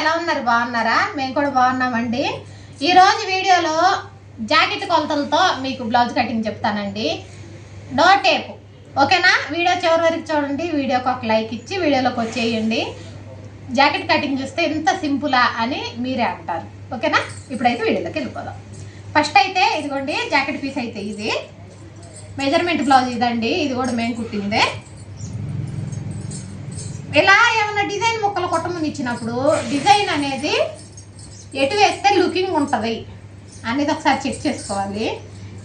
ఎలా ఉన్నారు? బాగున్నారా? మేము కూడా బాగున్నామండి. ఈరోజు వీడియోలో జాకెట్ కొలతలతో మీకు బ్లౌజ్ కటింగ్ చెప్తానండి. డో టేప్. ఓకేనా? వీడియో చివరి వరకు చూడండి. వీడియోకి ఒక లైక్ ఇచ్చి వీడియోలోకి వచ్చేయండి. జాకెట్ కటింగ్ చూస్తే ఇంత సింపులా అని మీరే అంటారు. ఓకేనా? ఇప్పుడైతే వీడియోలోకి వెళ్ళిపోదాం. ఫస్ట్ అయితే ఇదిగోండి జాకెట్ పీస్ అయితే ఇది. మెజర్మెంట్ బ్లౌజ్ ఇదండి. ఇది కూడా మేము కుట్టిందే ఇలా ఏమైనా డిజైన్ ముక్కలు కొట్టమని ఇచ్చినప్పుడు డిజైన్ అనేది ఎటు వేస్తే లుకింగ్ ఉంటుంది అనేది ఒకసారి చెక్ చేసుకోవాలి.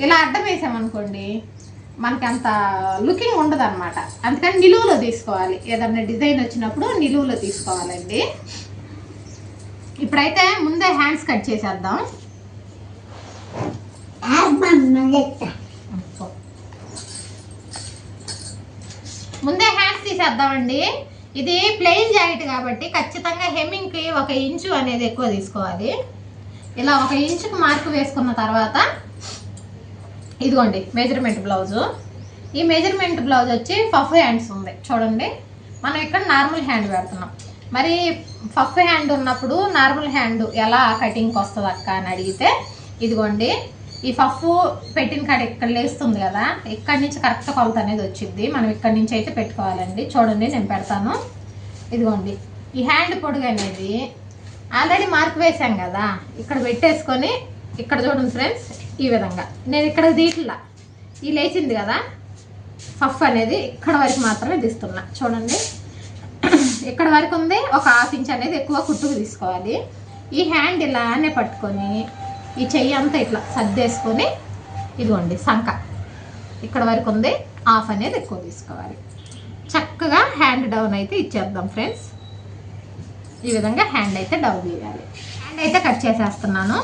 ఇలా అడ్డం వేసామనుకోండి మనకి అంత లుకింగ్ ఉండదు అనమాట అందుకని నిలువులో తీసుకోవాలి. ఏదన్నా డిజైన్ వచ్చినప్పుడు నిలువులో తీసుకోవాలండి. ఇప్పుడైతే ముందే హ్యాండ్స్ కట్ చేసేద్దాం. ముందే హ్యాండ్స్ తీసేద్దామండి. ఇది ప్లెయిన్ జాకెట్ కాబట్టి ఖచ్చితంగా హెమ్మింగ్కి ఒక ఇంచు అనేది ఎక్కువ తీసుకోవాలి. ఇలా ఒక ఇంచుకు మార్క్ వేసుకున్న తర్వాత ఇదిగోండి మెజర్మెంట్ బ్లౌజు ఈ మెజర్మెంట్ బ్లౌజ్ వచ్చి ఫఫ్ హ్యాండ్స్ ఉంది. చూడండి మనం ఇక్కడ నార్మల్ హ్యాండ్ పెడుతున్నాం. మరి ఫఫ్ హ్యాండ్ ఉన్నప్పుడు నార్మల్ హ్యాండ్ ఎలా కటింగ్కి వస్తుంది అక్క అని అడిగితే ఇదిగోండి ఈ పఫ్ పెట్టిన కాడ ఇక్కడ లేస్తుంది కదా ఇక్కడి నుంచి కరెక్ట్ కొలత అనేది వచ్చింది. మనం ఇక్కడి నుంచి అయితే పెట్టుకోవాలండి. చూడండి నేను పెడతాను. ఇదిగోండి ఈ హ్యాండ్ పొడుగు అనేది ఆల్రెడీ మార్క్ వేసాం కదా ఇక్కడ పెట్టేసుకొని ఇక్కడ చూడండి ఫ్రెండ్స్ ఈ విధంగా. నేను ఇక్కడ దీట్లా ఈ లేచింది కదా పఫ్ అనేది ఇక్కడ వరకు మాత్రమే తీస్తున్నా. చూడండి ఇక్కడ వరకు ఉంది. ఒక హాఫ్ ఇంచ్ అనేది ఎక్కువ కుట్టుకు తీసుకోవాలి. ఈ హ్యాండ్ ఇలానే పట్టుకొని ఈ చెయ్యి అంతా ఇట్లా సర్దేసుకొని ఇదిగోండి సంక. ఇక్కడ వరకు ఉంది. హాఫ్ అనేది ఎక్కువ తీసుకోవాలి. చక్కగా హ్యాండ్ డౌన్ అయితే ఇచ్చేద్దాం ఫ్రెండ్స్ ఈ విధంగా హ్యాండ్ అయితే డౌన్ చేయాలి. హ్యాండ్ అయితే కట్ చేసేస్తున్నాను.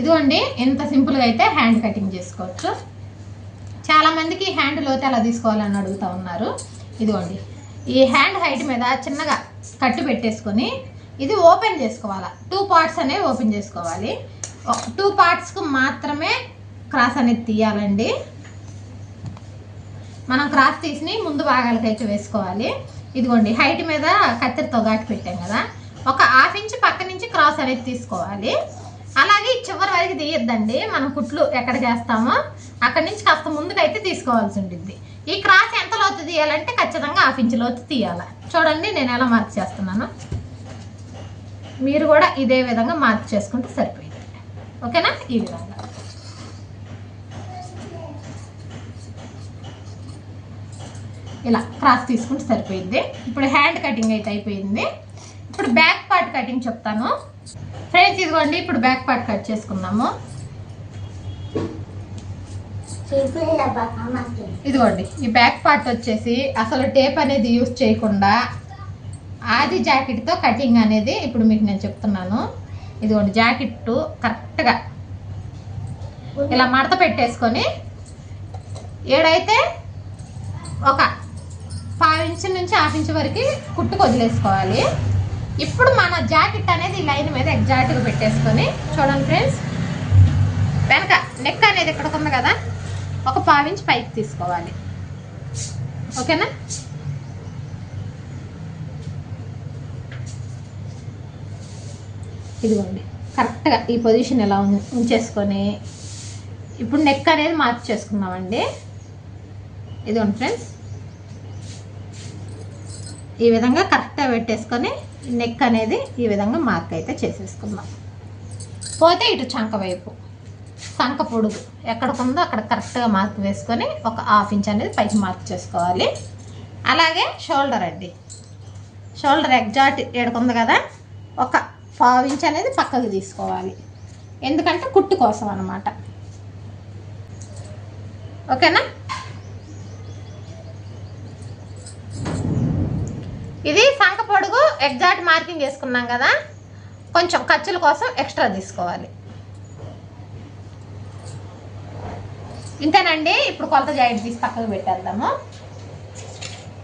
ఇదిగోండి ఎంత సింపుల్గా అయితే హ్యాండ్ కటింగ్ చేసుకోవచ్చు. చాలా మందికి హ్యాండ్ లోతే ఎలా తీసుకోవాలని అడుగుతూ ఉన్నారు. ఇదిగోండి ఈ హ్యాండ్ హైట్ మీద చిన్నగా కట్టు పెట్టేసుకొని ఇది ఓపెన్ చేసుకోవాలా. టూ పార్ట్స్ అనేవి ఓపెన్ చేసుకోవాలి. టూ పార్ట్స్కు మాత్రమే క్రాస్ అనేది తీయాలండి. మనం క్రాస్ తీసి ముందు భాగాలకైతే వేసుకోవాలి. ఇదిగోండి హైట్ మీద కత్తెరతో ఘాటు పెట్టాం కదా. ఒక హాఫ్ ఇంచ్ పక్క నుంచి క్రాస్ అనేది తీసుకోవాలి. అలాగే చివరి వరకు తీయద్దండి. మనం కుట్లు ఎక్కడ చేస్తామో అక్కడి నుంచి కాస్త ముందుకైతే తీసుకోవాల్సి ఉంటుంది ఈ క్రాస్ ఎంత లోతు తీయాలంటే ఖచ్చితంగా హాఫ్ ఇంచ్ లోతు తీయాలి. చూడండి నేను ఎలా మార్క్ చేస్తున్నాను. మీరు కూడా ఇదే విధంగా మార్పు చేసుకుంటే సరిపోయింది ఓకేనా? ఈ విధంగా. ఇలా క్రాస్ తీసుకుంటే సరిపోయింది ఇప్పుడు హ్యాండ్ కటింగ్ అయితే అయిపోయింది. ఇప్పుడు బ్యాక్ పార్ట్ కటింగ్ చెప్తాను. ఫ్రెండ్స్ ఇదిగోండి ఇప్పుడు బ్యాక్ పార్ట్ కట్ చేసుకున్నాము ఇదిగోండి ఈ బ్యాక్ పార్ట్ వచ్చేసి అసలు టేప్ అనేది యూస్ చేయకుండా ఆది జాకెట్తో కటింగ్ అనేది ఇప్పుడు మీకు నేను చెప్తున్నాను. ఇదిగోండి జాకెట్ కరెక్ట్గా ఇలా మడత పెట్టేసుకొని ఏడైతే ఒక పావు ఇంచు నుంచి హాఫ్ ఇంచు వరకు కుట్టుకు వదిలేసుకోవాలి. ఇప్పుడు మన జాకెట్ అనేది ఈ లైన్ మీద ఎగ్జాక్ట్గా పెట్టేసుకొని చూడండి ఫ్రెండ్స్. వెనక నెక్ అనేది ఇక్కడ ఉంది కదా? ఒక పావు పైకి తీసుకోవాలి. ఓకేనా? ఇదిగోండి. కరెక్ట్గా ఈ పొజిషన్ ఎలా ఉంచేసుకొని ఇప్పుడు నెక్ అనేది మార్క్ చేసుకున్నామండి ఇదిగోండి ఫ్రెండ్స్. ఈ విధంగా కరెక్ట్గా పెట్టేసుకొని నెక్ అనేది ఈ విధంగా మార్క్ అయితే చేసేసుకుందాం. పోతే ఇటు చంక వైపు. చంక పొడుగు. ఎక్కడికి అక్కడ కరెక్ట్గా మార్క్ వేసుకొని ఒక హాఫ్ ఇంచ్ అనేది పైకి మార్క్ చేసుకోవాలి. అలాగే షోల్డర్ అండి. షోల్డర్ ఎగ్జాక్ట్ ఏడుకుంది కదా? ఒక పావు ఇంచ్ అనేది పక్కకు తీసుకోవాలి. ఎందుకంటే కుట్టు కోసం అన్నమాట. ఓకేనా? ఇది సంక పొడుగు ఎగ్జాక్ట్ మార్కింగ్ వేసుకున్నాం కదా. కొంచెం ఖర్చుల కోసం ఎక్స్ట్రా తీసుకోవాలి. ఇంతేనండి. ఇప్పుడు కొలత జాయింట్ తీసి పక్కకు పెట్టేద్దాము.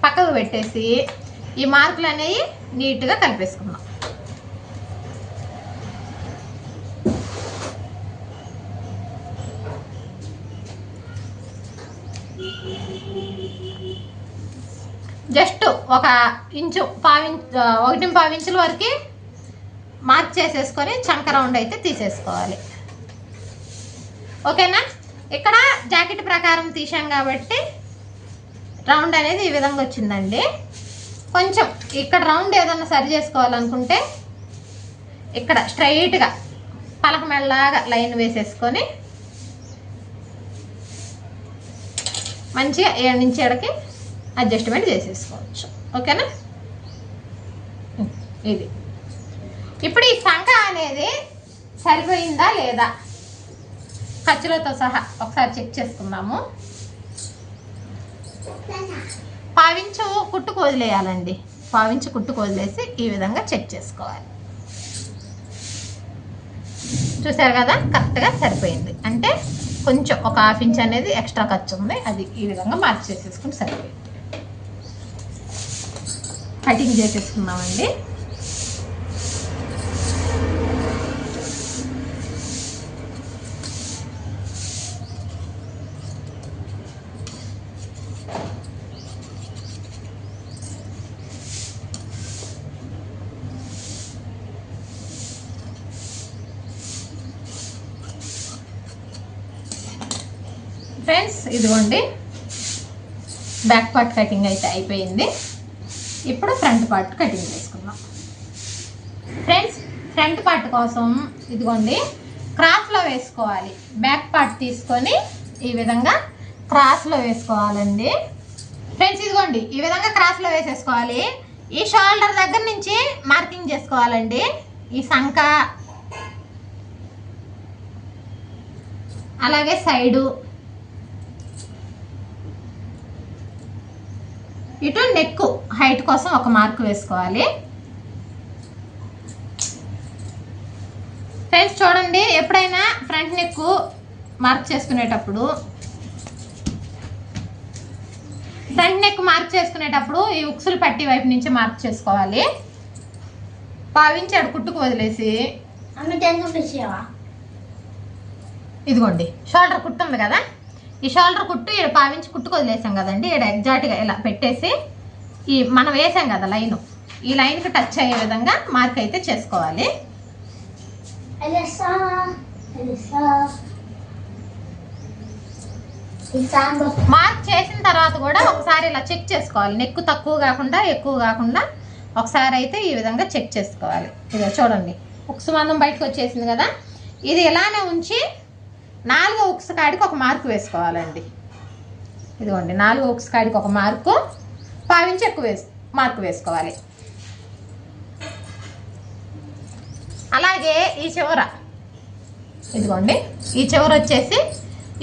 పక్కకు పెట్టేసి ఈ మార్కులు అనేవి నీట్గా కలిపేసుకుందాం. జస్ట్ ఒక ఇంచు పావించు ఒకటి పావించుల వరకు మార్క్ చేసేసుకొని చంక రౌండ్ అయితే తీసేసుకోవాలి. ఓకేనా? ఇక్కడ జాకెట్ ప్రకారం తీసాం కాబట్టి రౌండ్ అనేది ఈ విధంగా వచ్చిందండి. కొంచెం ఇక్కడ రౌండ్ ఏదన్నా సరి చేసుకోవాలనుకుంటే ఇక్కడ స్ట్రైట్గా పలక మెల్లగా లైన్ వేసేసుకొని మంచిగా ఏడు నుంచి ఏడకి అడ్జస్ట్మెంట్ చేసేసుకోవచ్చు. ఓకేనా? ఇది. ఇప్పుడు ఈ సంఖ అనేది సరిపోయిందా లేదా? ఖర్చులతో సహా ఒకసారి చెక్ చేసుకుందాము. పావించు కుట్టుకు వదిలేయాలండి పావించి కుట్టుకు వదిలేసి ఈ విధంగా చెక్ చేసుకోవాలి. చూసారు కదా? కరెక్ట్గా సరిపోయింది. అంటే కొంచెం ఒక హాఫ్ ఇంచ్ అనేది ఎక్స్ట్రా ఖర్చు ఉంది. అది ఈ విధంగా మార్చేసేసుకుని సరిపోయింది. కటింగ్ చేసేసుకున్నామండి ఫ్రెండ్స్ ఇదిగోండి. బ్యాక్ పార్ట్ కటింగ్ అయితే అయిపోయింది. ఇప్పుడు ఫ్రంట్ పార్ట్ కటింగ్ చేసుకుందాం. ఫ్రెండ్స్ ఫ్రంట్ పార్ట్ కోసం ఇదిగోండి క్రాస్లో వేసుకోవాలి. బ్యాక్ పార్ట్ తీసుకొని ఈ విధంగా క్రాస్లో వేసుకోవాలండి. ఫ్రెండ్స్ ఇదిగోండి ఈ విధంగా క్రాస్లో వేసేసుకోవాలి. ఈ షోల్డర్ దగ్గర నుంచి మార్కింగ్ చేసుకోవాలండి. ఈ సంఖ అలాగే సైడు ఇటు నెక్ హైట్ కోసం ఒక మార్క్ వేసుకోవాలి. ఫ్రెండ్స్ చూడండి ఎప్పుడైనా ఫ్రంట్ నెక్ మార్క్ చేసుకునేటప్పుడు ఫ్రంట్ నెక్ మార్క్ చేసుకునేటప్పుడు ఈ ఉక్సులు పట్టి వైపు నుంచి మార్క్ చేసుకోవాలి. పావించాడు కుట్టుకు వదిలేసి ఇదిగోండి షోల్డర్ కుట్టు ఉంది కదా? ఈ షోల్డర్ కుట్టు ఇక్కడ పావించి కుట్టుకు వదిలేసాం కదండి. ఇక్కడ ఎగ్జాక్ట్గా ఇలా పెట్టేసి ఈ మనం వేసాం కదా లైన్. ఈ లైన్కి టచ్ అయ్యే విధంగా మార్క్ అయితే చేసుకోవాలి. మార్క్ చేసిన తర్వాత కూడా ఒకసారి ఇలా చెక్ చేసుకోవాలి. నెక్కు తక్కువ కాకుండా ఎక్కువ కాకుండా ఒకసారి అయితే ఈ విధంగా చెక్ చేసుకోవాలి. ఇదిగో చూడండి. ఉక్సు మందం బయటకు వచ్చేసింది కదా. ఇది ఇలానే ఉంచి నాలుగో ఉక్స్ కాడికి ఒక మార్కు వేసుకోవాలండి. ఇదిగోండి నాలుగో ఉక్స్ కాడికి ఒక మార్కు పావించి ఎక్కువ వేసు మార్కు వేసుకోవాలి. అలాగే ఈ చివర ఇదిగోండి ఈ చివర వచ్చేసి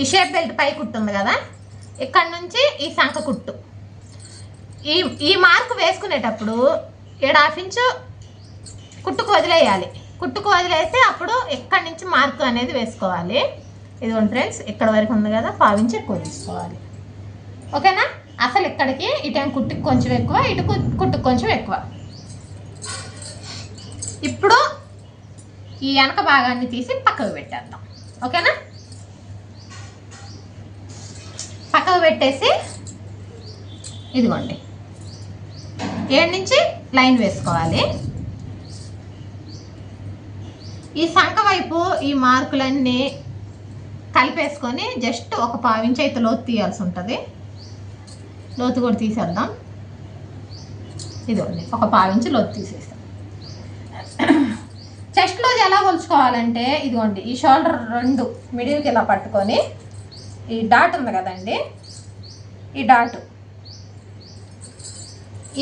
ఈ షేప్ బెల్ట్ పై కుట్టు ఉంది కదా ఇక్కడ నుంచి ఈ శంఖ కుట్టు. ఈ ఈ మార్కు వేసుకునేటప్పుడు ఏడు హాఫ్ ఇంచు కుట్టుకు వదిలేయాలి. కుట్టుకు వదిలేసి అప్పుడు ఎక్కడి నుంచి మార్కు అనేది వేసుకోవాలి. ఇదిగోండి ఫ్రెండ్స్ ఇక్కడ వరకు ఉంది కదా పావించి ఎక్కువ తీసుకోవాలి. ఓకేనా? అసలు ఇక్కడికి ఇటేం కుట్టుకు కొంచెం ఎక్కువ ఇటు కు- కుట్టుకు కొంచెం ఎక్కువ. ఇప్పుడు ఈ వెనక భాగాన్ని తీసి పక్కకు పెట్టేద్దాం. ఓకేనా? పక్కకు పెట్టేసి ఇదిగోండి. ఏడు నుంచి లైన్ వేసుకోవాలి. ఈ సంఖ వైపు ఈ మార్కులన్నీ కలిపేసుకొని జస్ట్ ఒక పావించి అయితే లోతు తీయాల్సి ఉంటుంది. లోతు కూడా తీసేద్దాం. ఇదిగోండి ఒక పావించి లోతు తీసేస్తాం. చెస్ట్లోది ఎలా కొలుచుకోవాలంటే ఇదిగోండి ఈ షోల్డర్ రెండు మిడిల్కి ఇలా పట్టుకొని ఈ డాట్ ఉంది కదండి ఈ డాట్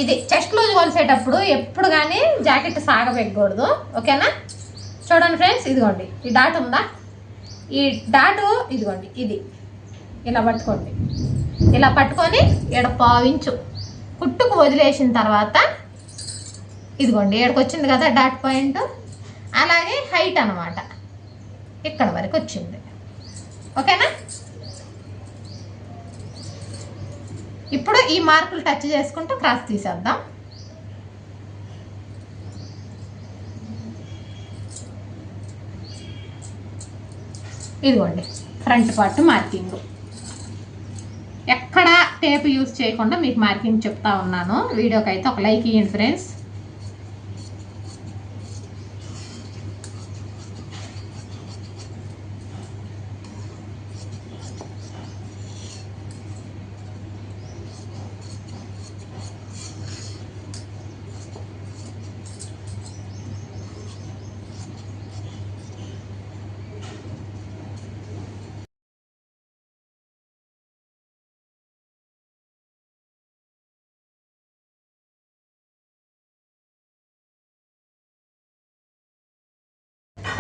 ఇది చెస్ట్ లూజ్ కొలిసేటప్పుడు ఎప్పుడు కానీ జాకెట్ సాగబెట్టకూడదు ఓకేనా చూడండి ఫ్రెండ్స్ ఇదిగోండి ఈ డాట్ ఉందా? ఈ డాటు ఇదిగోండి ఇది. ఇలా పట్టుకోండి. ఇలా పట్టుకొని ఈడ పావించు. కుట్టుకు వదిలేసిన తర్వాత ఇదిగోండి ఏడకి వచ్చింది కదా డాట్ పాయింట్? అలాగే హైట్ అనమాట ఇక్కడ వరకు వచ్చింది. ఓకేనా? ఇప్పుడు ఈ మార్కులు టచ్ చేసుకుంటూ క్రాస్ తీసేద్దాం. ఇదిగోండి ఫ్రంట్ పార్ట్ మార్కింగ్ ఎక్కడా టేప్ యూస్ చేయకుండా మీకు మార్కింగ్ చెప్తా ఉన్నాను. వీడియోకి అయితే ఒక లైక్ ఇవ్వండి ఫ్రెండ్స్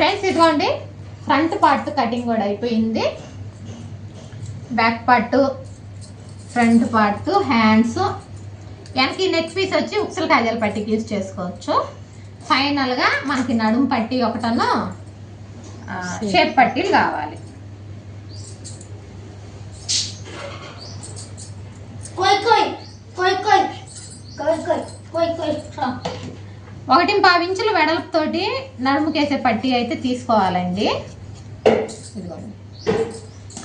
ఫ్రెండ్స్ ఇదిగోండి ఫ్రంట్ పార్ట్ కటింగ్ కూడా అయిపోయింది. Back part front part hands. వెనక్కి నెక్ పీస్ వచ్చి ఉక్సల కాజాల పట్టికి యూజ్ చేసుకోవచ్చు. ఫైనల్గా మనకి నడుము పట్టి ఒకటను షేప్ పట్టీలు కావాలి. ఒకటి పావించులు వెడల్పుతోటి నడుముకేసే పట్టీ అయితే తీసుకోవాలండి. ఇదిగోండి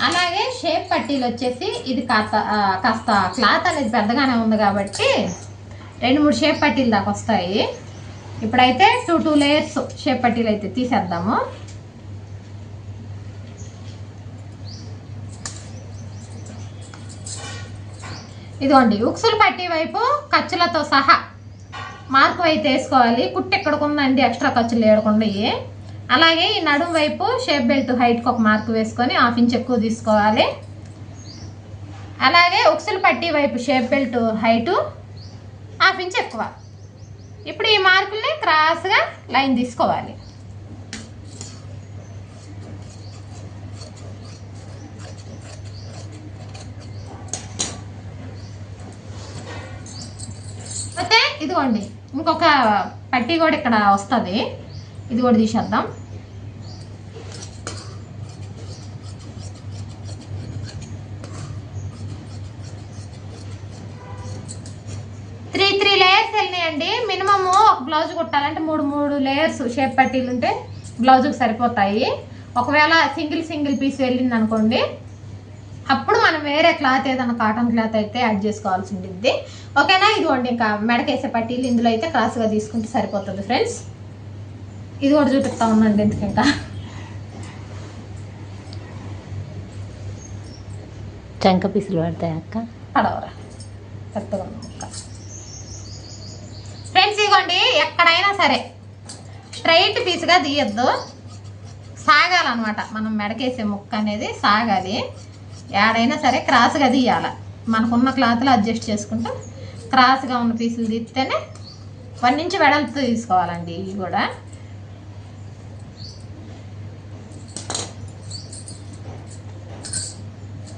అలాగే షేప్ పట్టీలు వచ్చేసి ఇది కాస్త కాస్త క్లాత్ అనేది పెద్దగానే ఉంది కాబట్టి రెండు మూడు షేప్ పట్టీలు దాకా వస్తాయి. ఇప్పుడైతే టూ టూ లేయర్స్ షేప్ పట్టీలు అయితే తీసేద్దాము. ఇదిగోండి ఉక్సులు పట్టీ వైపు ఖర్చులతో సహా మార్కు అయితే వేసుకోవాలి కుట్టు ఎక్కడికి ఉందండి ఎక్స్ట్రా ఖర్చులు లేకుండా అలాగే ఈ నడుము వైపు షేప్ బెల్ట్ హైట్కి ఒక మార్కు వేసుకొని హాఫ్ ఇంచ్ ఎక్కువ తీసుకోవాలి. అలాగే ఉక్సులు పట్టీ వైపు shape belt height half inch ఎక్కువ. ఇప్పుడు ఈ మార్కుల్ని క్రాస్గా లైన్ తీసుకోవాలి అయితే ఇదిగోండి ఇంకొక పట్టీ కూడా ఇక్కడ వస్తుంది. ఇది కూడా తీసేద్దాం. త్రీ త్రీ లేయర్స్ వెళ్ళినాయండి. మినిమము ఒక బ్లౌజ్ కుట్టాలంటే మూడు మూడు లేయర్స్ షేప్ పట్టీలు ఉంటే బ్లౌజ్కి సరిపోతాయి. ఒకవేళ సింగిల్ సింగిల్ పీస్ వెళ్ళింది అనుకోండి వేరే క్లాత్ ఏదైనా కాటన్ క్లాత్ అయితే యాడ్ చేసుకోవాల్సి ఉంటుంది ఓకేనా? ఇదిగోండి ఇంకా మెడకేసే పట్టీలు ఇందులో అయితే క్రాస్గా తీసుకుంటే సరిపోతుంది ఫ్రెండ్స్. ఇది కూడా చూపిస్తా ఉండండి ఎందుకు ఇంకా చంక పీసులు పడతాయి అక్క? పడవరా. ముక్క. ఫ్రెండ్స్ ఇదిగోండి ఎక్కడైనా సరే స్ట్రైట్ పీస్గా తీయద్దు. సాగాలన్నమాట. మనం మెడకేసే ముక్క అనేది సాగాలి. ఏడైనా సరే క్రాస్గా తీయాలి. మనకున్న క్లాత్లో అడ్జస్ట్ చేసుకుంటూ క్రాస్గా ఉన్న పీసులు తీస్తేనే వన్ ఇంచ్ వెడల్పు తీసుకోవాలండి ఇవి కూడా.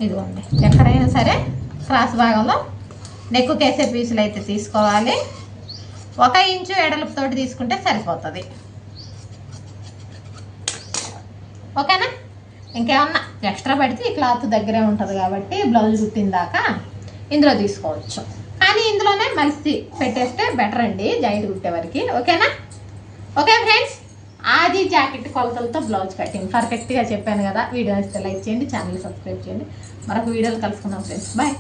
ఇదిగోండి ఎక్కడైనా సరే క్రాస్ భాగంలో నెక్కుకేసే పీసులు అయితే తీసుకోవాలి. ఒక ఇంచు ఎడలపుతోటి తీసుకుంటే సరిపోతుంది. ఓకేనా? ఇంకేమన్నా ఎక్స్ట్రా పెడితే ఈ క్లాత్ దగ్గరే ఉంటుంది కాబట్టి బ్లౌజ్ కుట్టిన దాకా ఇందులో తీసుకోవచ్చు. కానీ ఇందులోనే మలిసి పెట్టేస్తే బెటర్ అండి జాయింట్ కుట్టే వరకు. ఓకేనా? ఓకే ఫ్రెండ్స్ ఆది జాకెట్ కొలతలతో బ్లౌజ్ కటింగ్ పర్ఫెక్ట్గా చెప్పాను కదా. వీడియో నచ్చితే లైక్ చేయండి ఛానల్ సబ్స్క్రైబ్ చేయండి. మరొక వీడియోలు కలుసుకుందాం ఫ్రెండ్స్ బాయ్